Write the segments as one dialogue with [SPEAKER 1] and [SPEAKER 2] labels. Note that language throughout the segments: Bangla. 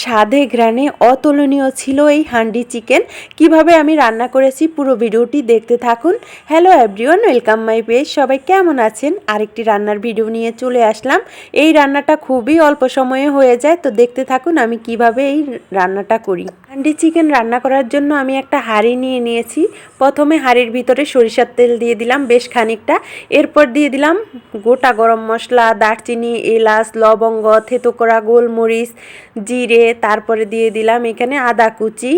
[SPEAKER 1] স্বাদে ঘ্রাণে অতুলনীয় ছিল এই হান্ডি চিকেন। কীভাবে আমি রান্না করেছি পুরো ভিডিওটি দেখতে থাকুন। Hello everyone welcome my page সবাই কেমন আছেন? আরেকটি রান্নার ভিডিও নিয়ে চলে আসলাম। এই রান্নাটা খুবই অল্প সময়ে হয়ে যায়, তো দেখতে থাকুন আমি কীভাবে এই রান্নাটা করি। হান্ডি চিকেন রান্না করার জন্য আমি একটা হাঁড়ি নিয়ে নিয়েছি। প্রথমে হাঁড়ির ভিতরে সরিষার তেল দিয়ে দিলাম বেশ খানিকটা। এরপর দিয়ে দিলাম গোটা গরম মশলা, দারচিনি, এলাচ, লবঙ্গ, থেতো করা গোলমরিচ, জিরে তারপরে দিয়ে দিলাম এখানে আদা কুচি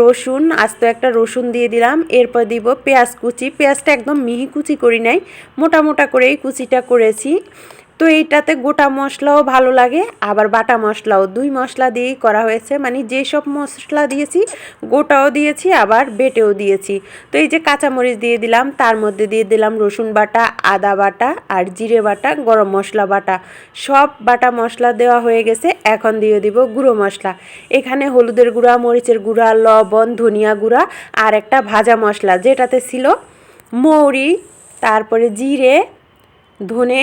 [SPEAKER 1] রসুন, আস্ত একটা রসুন দিয়ে দিলাম। এরপর দিব পেঁয়াজ কুচি। পেঁয়াজটা একদম মিহি কুচি করি নাই, মোটা মোটা করেই কুচিটা করেছি। তো এইটাতে গোটা মশলাও ভালো লাগে, আবার বাটা মশলাও। দুই মশলা দিয়েই করা হয়েছে মানে যেসব মশলা দিয়েছি, গোটাও দিয়েছি, আবার বেটেও দিয়েছি। তো এই যে কাঁচামরিচ দিয়ে দিলাম, তার মধ্যে দিয়ে দিলাম রসুন বাটা, আদা বাটা আর জিরে বাটা, গরম মশলা বাটা। সব বাটা মশলা দেওয়া হয়ে গেছে, এখন দিয়ে দিব গুঁড়ো মশলা। এখানে হলুদের গুঁড়া, মরিচের গুঁড়া, লবণ, ধনিয়া গুঁড়া আর একটা ভাজা মশলা, যেটাতে ছিল মৌরি, তারপরে জিরে, ধনে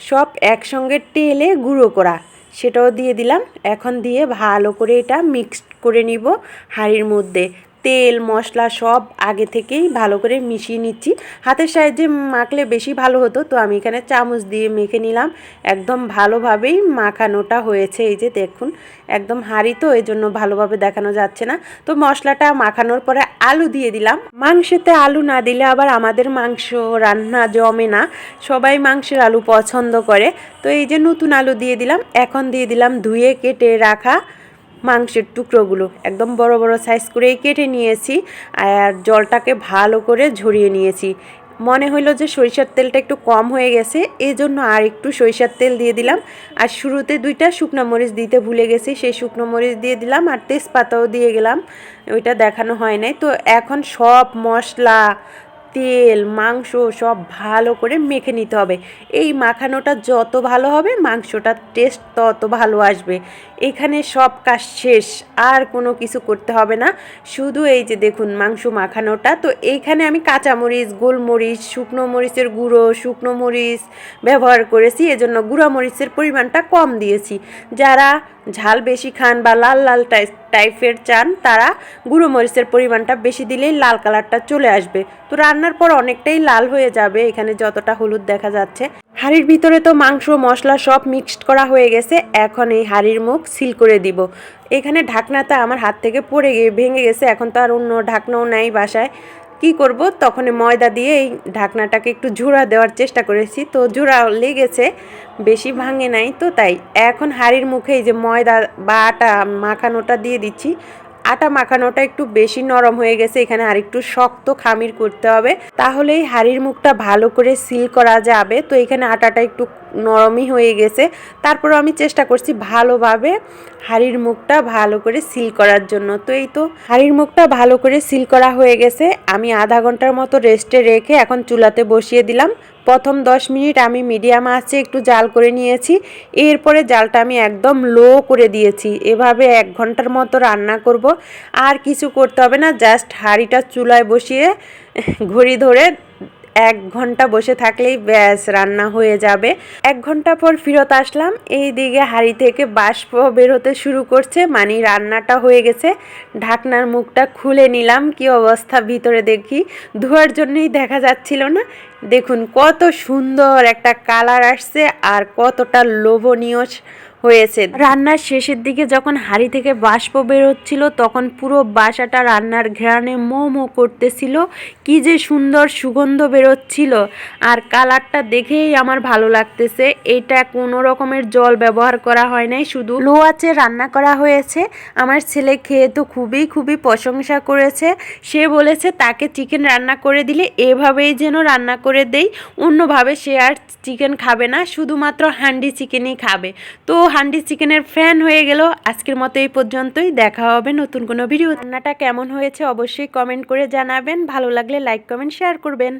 [SPEAKER 1] সব একসঙ্গে টেলে গুঁড়ো করা। সেটাও দিয়ে দিলাম। এখন দিয়ে ভালো করে এটা মিক্সড করে নিব হাঁড়ির মধ্যে। তেল, মশলা সব আগে থেকেই ভালো করে মিশিয়ে নিচ্ছি। হাতের সাহায্যে মাখলে বেশি ভালো হতো, তো আমি এখানে চামচ দিয়ে মেখে নিলাম। একদম ভালোভাবেই মাখানোটা হয়েছে, এই যে দেখুন। একদম হাঁড়ি তো এই জন্য ভালোভাবে দেখানো যাচ্ছে না। তো মশলাটা মাখানোর পরে আলু দিয়ে দিলাম। মাংসেতে আলু না দিলে আবার আমাদের মাংস রান্না জমে না। সবাই মাংসের আলু পছন্দ করে। তো এই যে নতুন আলু দিয়ে দিলাম, এখন দিয়ে দিলাম ধুয়ে কেটে রাখা মাংসের টুকরোগুলো একদম বড় বড় সাইজ করেই কেটে নিয়েছি আর জলটাকে ভালো করে ঝরিয়ে নিয়েছি। মনে হইল যে সরিষার তেলটা একটু কম হয়ে গেছে এই জন্য আর একটু সরিষার তেল দিয়ে দিলাম। আর শুরুতে দুইটা শুকনো মরিচ দিতে ভুলে গেছি, সেই শুকনো মরিচ দিয়ে দিলাম আর তেজপাতাও দিয়ে গেলাম। ওইটা দেখানো হয় নাই। তো এখন সব মশলা তেল, মাংস সব ভালো করে মেখে নিতে হবে। এই মাখানোটা যত ভালো হবে মাংসটার টেস্ট তত ভালো আসবে। এখানে সব কাজ শেষ, আর কোনো কিছু করতে হবে না। শুধু এই যে দেখুন মাংস মাখানোটা, তো এইখানে আমি কাঁচামরিচ, গোলমরিচ, শুকনো মরিচের গুঁড়ো, শুকনো মরিচ ব্যবহার করেছি। এজন্য গুঁড়ো মরিচের পরিমাণটা কম দিয়েছি। যারা ঝাল বেশি খান বা লাল লাল টাইপের চান, তারা গুঁড়ো মরিচের পরিমাণটা বেশি দিলেই লাল কালারটা চলে আসবে। তো রান্নার পর অনেকটাই লাল হয়ে যাবে, এখানে যতটা হলুদ দেখা যাচ্ছে। হাঁড়ির ভিতরে তো মাংস, মশলা সব মিক্সড করা হয়ে গেছে, এখন এই হাঁড়ির মুখ সিল করে দিব। এখানে ঢাকনাটা আমার হাত থেকে পড়ে গিয়ে ভেঙে গেছে, এখন তো আর অন্য ঢাকনাও নাই বাসায়। কি করব? তখন ময়দা দিয়ে এই ঢাকনাটাকে একটু ঝোড়া দেওয়ার চেষ্টা করেছি। তো ঝোড়া লেগেছে, বেশি ভাঙে নাই। তো তাই এখন হাড়ির মুখে এই যে ময়দা বা আটা মাখানোটা দিয়ে দিচ্ছি। আটা মাখানোটা একটু বেশি নরম হয়ে গেছে, এখানে আর একটু শক্ত খামির করতে হবে। তাহলেই হাড়ির মুখটা ভালো করে সিল করা যাবে। তো এখানে আটাটা একটু নরমই হয়ে গেছে। তারপর আমি চেষ্টা করছি ভালোভাবে হাড়ির মুখটা ভালো করে সিল করার জন্য। তো এই তো হাড়ির মুখটা ভালো করে সিল করা হয়ে গেছে। আমি আধা ঘণ্টার মতো রেস্টে রেখে এখন চুলাতে বসিয়ে দিলাম। প্রথম দশ মিনিট আমি মিডিয়াম আঁচে একটু জাল করে নিয়েছি। এরপরে জালটা আমি একদম লো করে দিয়েছি। এভাবে এক ঘণ্টার মতো রান্না করব। আর কিছু করতে হবে না, জাস্ট হাঁড়িটা চুলায় বসিয়ে ঘড়ি ধরে এক ঘণ্টা বসে থাকলেই ব্যাস, রান্না হয়ে যাবে। এক ঘণ্টা পর ফিরত আসলাম। এই দিকে হাঁড়ি থেকে বাষ্প বেরোতে শুরু করছে। মানে রান্নাটা হয়ে গেছে। ঢাকনার মুখটা খুলে নিলাম। কি অবস্থা ভিতরে দেখি? ধোয়ার জন্যই দেখা যাচ্ছিল না। দেখুন কত সুন্দর একটা কালার আসছে আর কতটা লোভনীয় হয়েছে। রান্নার শেষের দিকে যখন হাঁড়ি থেকে বাষ্প বেরোচ্ছিল তখন পুরো বাসাটা রান্নার ঘেরানে মো মো করতেছিল। কি যে সুন্দর সুগন্ধ বেরোচ্ছিল। আর কালারটা দেখেই আমার ভালো লাগতেছে। এটা কোনো রকমের জল ব্যবহার করা হয় নাই, শুধু লো আছে রান্না করা হয়েছে। আমার ছেলে খেয়ে তো খুবই খুবই প্রশংসা করেছে। সে বলেছে, তাকে চিকেন রান্না করে দিলে এভাবেই যেন রান্না করে দেই। অন্যভাবে সে আর চিকেন খাবে না, শুধুমাত্র হ্যান্ডি চিকেনই খাবে। তো হান্ডি চিকেনের ফ্যান হয়ে গেল। আজকের মতো এই পর্যন্তই। দেখা হবে নতুন কোনো ভিডিও রান্নাটা কেমন হয়েছে অবশ্যই কমেন্ট করে জানাবেন। ভালো লাগলে লাইক, কমেন্ট, শেয়ার করবেন।